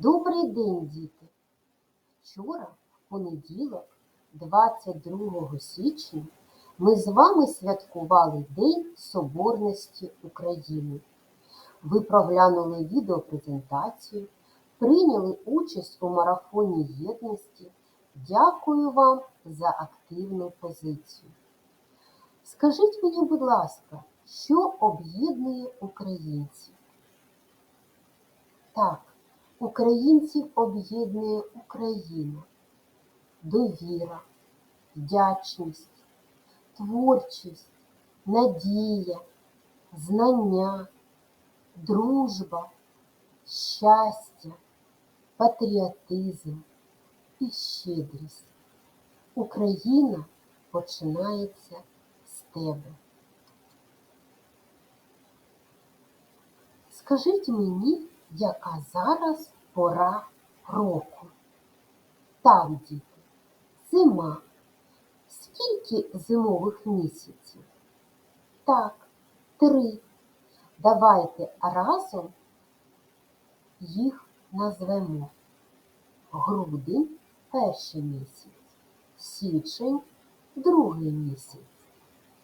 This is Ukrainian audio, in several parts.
Добрий день, діти! Вчора, понеділок, 22 січня, ми з вами святкували День Соборності України. Ви проглянули відеопрезентацію, прийняли участь у марафоні єдності. Дякую вам за активну позицію. Скажіть мені, будь ласка, що об'єднує українців? Так, українців об'єднує Україна, довіра, вдячність, творчість, надія, знання, дружба, щастя, патріотизм і щедрість. Україна починається з тебе. Скажіть мені, яка зараз пора року? Так, діти, зима. Скільки зимових місяців? Так, три. Давайте разом їх назвемо. Грудень перший місяць, січень другий місяць,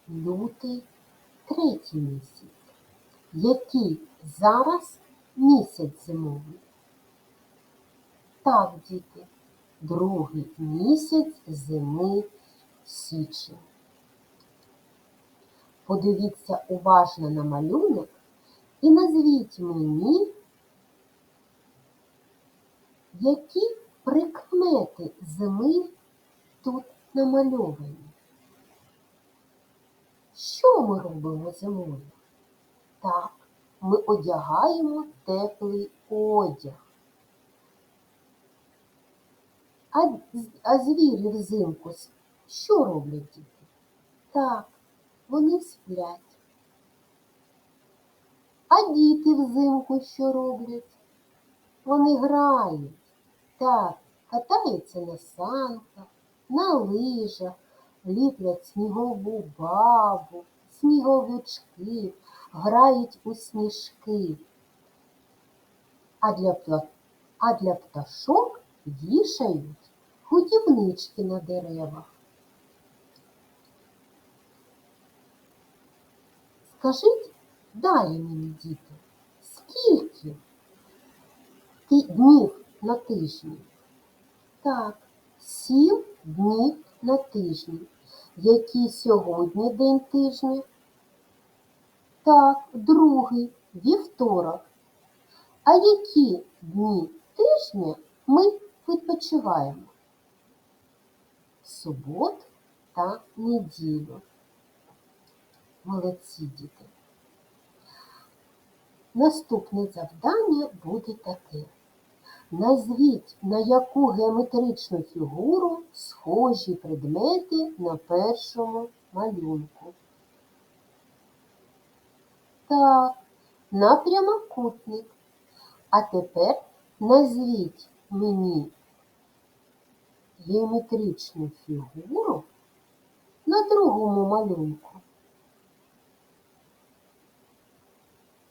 лютий третій місяць. Який зараз місяць зимовий? Так, діти, другий місяць зими січень. Подивіться уважно на малюнок і назвіть мені, які прикмети зими тут намальовані. Що ми робимо зимою? Так, ми одягаємо теплий одяг. А, а звірі взимку що роблять діти? Так, вони сплять. А діти взимку що роблять? Вони грають. Так, катаються на санках, на лижах, ліплять снігову бабу, сніговички, грають у сніжки. А для, а для пташок вішають годівнички на деревах. Скажіть далі мені, діти, скільки днів на тижні? Так, сім днів на тижні. Який сьогодні день тижня? Так, другий, вівторок. А які дні тижня ми відпочиваємо? Субот та неділю. Молодці діти. Наступне завдання буде таке. Назвіть, на яку геометричну фігуру схожі предмети на першому малюнку. Так, на прямокутник. А тепер назвіть мені геометричну фігуру на другому малюнку.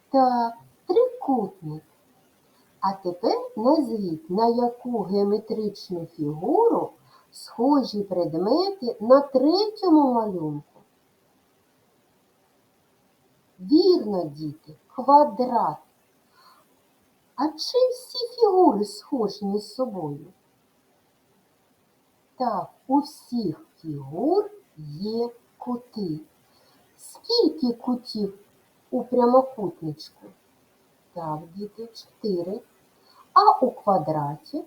Так, трикутник. А тепер назвіть, на яку геометричну фігуру схожі предмети на третьому малюнку. Вірно, діти, квадрат. А чим всі фігури схожі між собою? Так, у всіх фігур є кути. Скільки кутів у прямокутничку? Так, діти, чотири. А у квадраті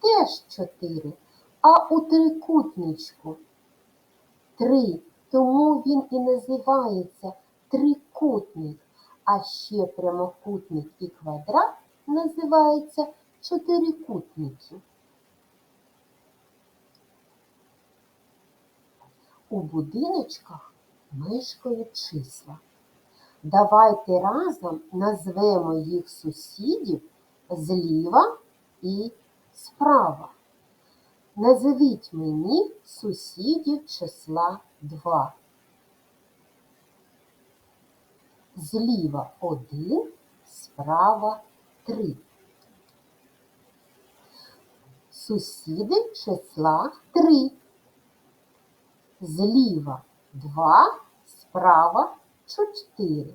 теж чотири. А у трикутничку три. Тому він і називається трикутник. А ще прямокутник і квадрат називаються чотирикутники. У будиночках мешкають числа. Давайте разом назвемо їх сусідів зліва і справа. Назвіть мені сусідів числа 2. Зліва 1, справа 3. Сусіди числа 3. Зліва 2, справа 4.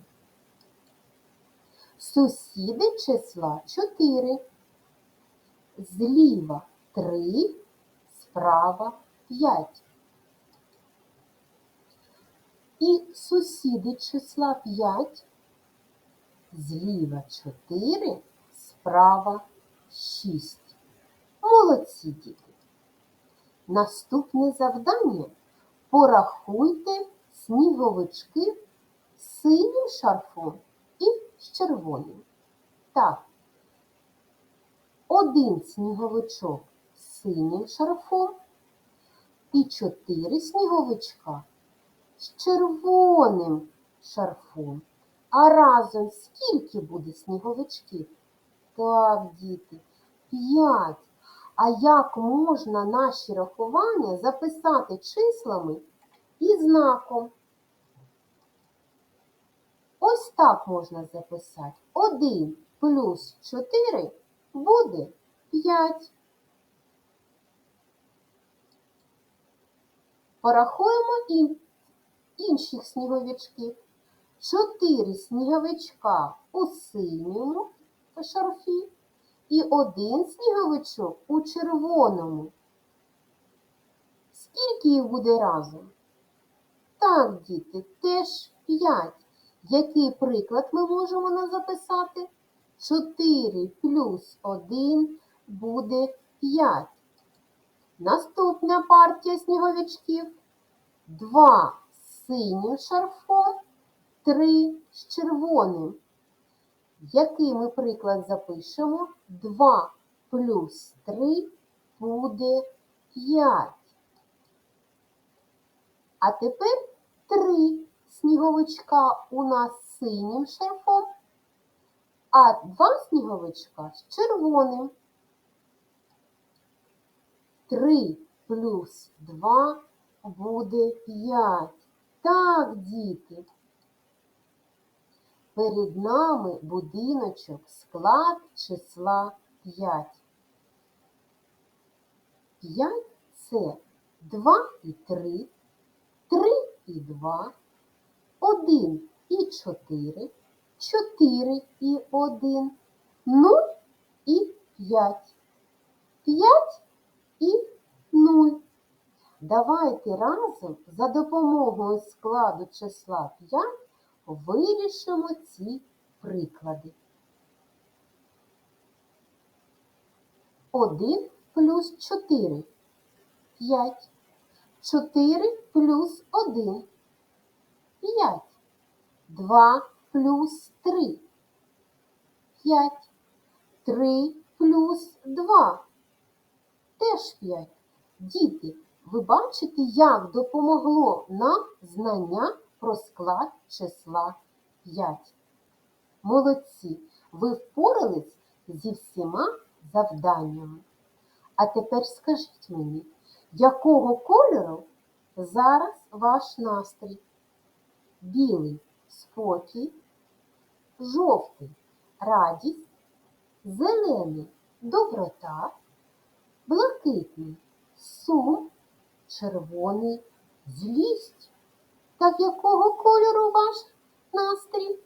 Сусіди числа 4. Зліва 3, справа 5. І сусіди числа 5. Зліва 4, справа 6. Молодці діти. Наступне завдання порахуйте сніговички з синім шарфом і з червоним. Так, один сніговичок з синім шарфом і чотири сніговичка з червоним шарфом. А разом скільки буде сніговичків? Так, діти, п'ять. А як можна наші рахування записати числами і знаком? Ось так можна записати. 1 плюс 4 буде 5. Порахуємо інших сніговичків. 4 сніговичка у синьому шарфі і один сніговичок у червоному. Скільки їх буде разом? Так, діти, теж 5. Який приклад ми можемо записати? 4 плюс 1 буде 5. Наступна партія сніговичків. 2 з синім шарфом, 3 з червоним. Який ми приклад запишемо? 2 плюс 3 буде 5. А тепер 3 сніговичка у нас синім шарфом, а 2 сніговичка з червоним. 3 плюс 2 буде 5. Так, діти. Перед нами будиночок склад числа 5. 5 це 2 і 3, 3 і 2, 1 і 4, 4 і 1, 0 і 5, 5 і 0. Давайте разом за допомогою складу числа 5 вирішимо ці приклади. 1 плюс 4 – 5. 4 плюс 1 – 5. 2 плюс 3 – 5. 3 плюс 2 – теж 5. Діти, ви бачите, як допомогло нам знання про склад числа 5. Молодці! Ви впорались зі всіма завданнями. А тепер скажіть мені, якого кольору зараз ваш настрій? Білий спокій, жовтий радість, зелений доброта, блакитний сум, червоний злість. Так якого кольору ваш настрій?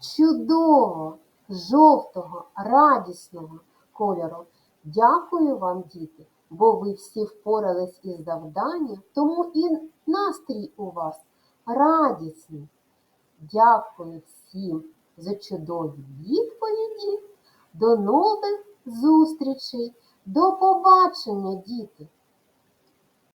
Чудово, жовтого, радісного кольору. Дякую вам, діти, бо ви всі впорались із завданням, тому і настрій у вас радісний. Дякую всім за чудові відповіді. До нових зустрічей. До побачення, діти!